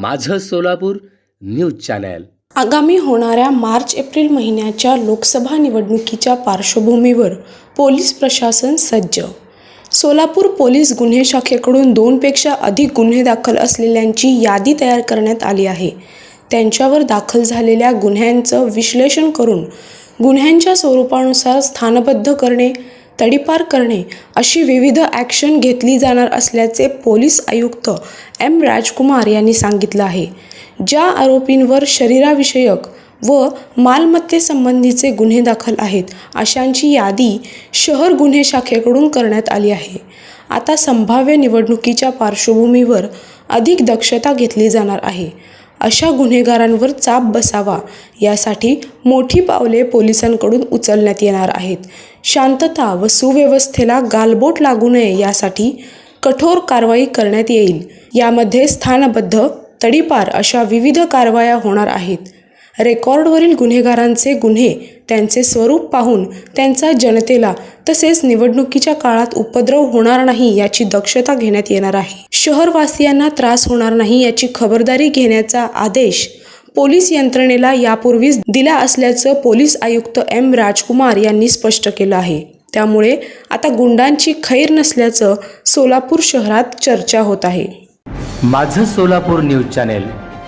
माझं Solapur news channel. आगामी होणाऱ्या मार्च एप्रिल महिन्याच्या लोकसभा निवडणुकीच्या पार्श्वभूमीवर पोलीस प्रशासन सज्ज. सोलापूर पोलीस गुन्हे शाखेकडून दोनपेक्षा अधिक गुन्हे दाखल असलेल्यांची यादी तयार करण्यात आली आहे. त्यांच्यावर दाखल झालेल्या गुन्ह्यांचं विश्लेषण करून गुन्ह्यांच्या स्वरूपानुसार स्थानबद्ध करणे तडीपार करणे अशी विविध ॲक्शन घेतली जाणार असल्याचे पोलीस आयुक्त एम राजकुमार यांनी सांगितलं आहे. ज्या आरोपींवर शरीराविषयक व मालमत्तेसंबंधीचे गुन्हे दाखल आहेत अशांची यादी शहर गुन्हे शाखेकडून करण्यात आली आहे. आता संभाव्य निवडणुकीच्या पार्श्वभूमीवर अधिक दक्षता घेतली जाणार आहे. अशा गुन्हेगारांवर चाप बसावा यासाठी मोठी पावले पोलिसांकडून उचलण्यात येणार आहेत. शांतता व सुव्यवस्थेला गालबोट लागू नये यासाठी कठोर कारवाई करण्यात येईल. यामध्ये स्थानबद्ध तडीपार अशा विविध कारवाया होणार आहेत. रेकॉर्डवरील गुन्हेगारांचे गुन्हे त्यांचे स्वरूप पाहून त्यांचा जनतेला तसेच निवडणुकीच्या काळात उपद्रव होणार नाही याची दक्षता घेण्यात येणार आहे. शहरवासियांना त्रास होणार नाही याची खबरदारी घेण्याचा आदेश पोलीस यंत्रणेला यापूर्वीच दिला असल्याचं पोलीस आयुक्त एम राजकुमार यांनी स्पष्ट केलं आहे. त्यामुळे आता गुंडांची खैर नसल्याचं सोलापूर शहरात चर्चा होत आहे. माझं सोलापूर न्यूज चॅनेल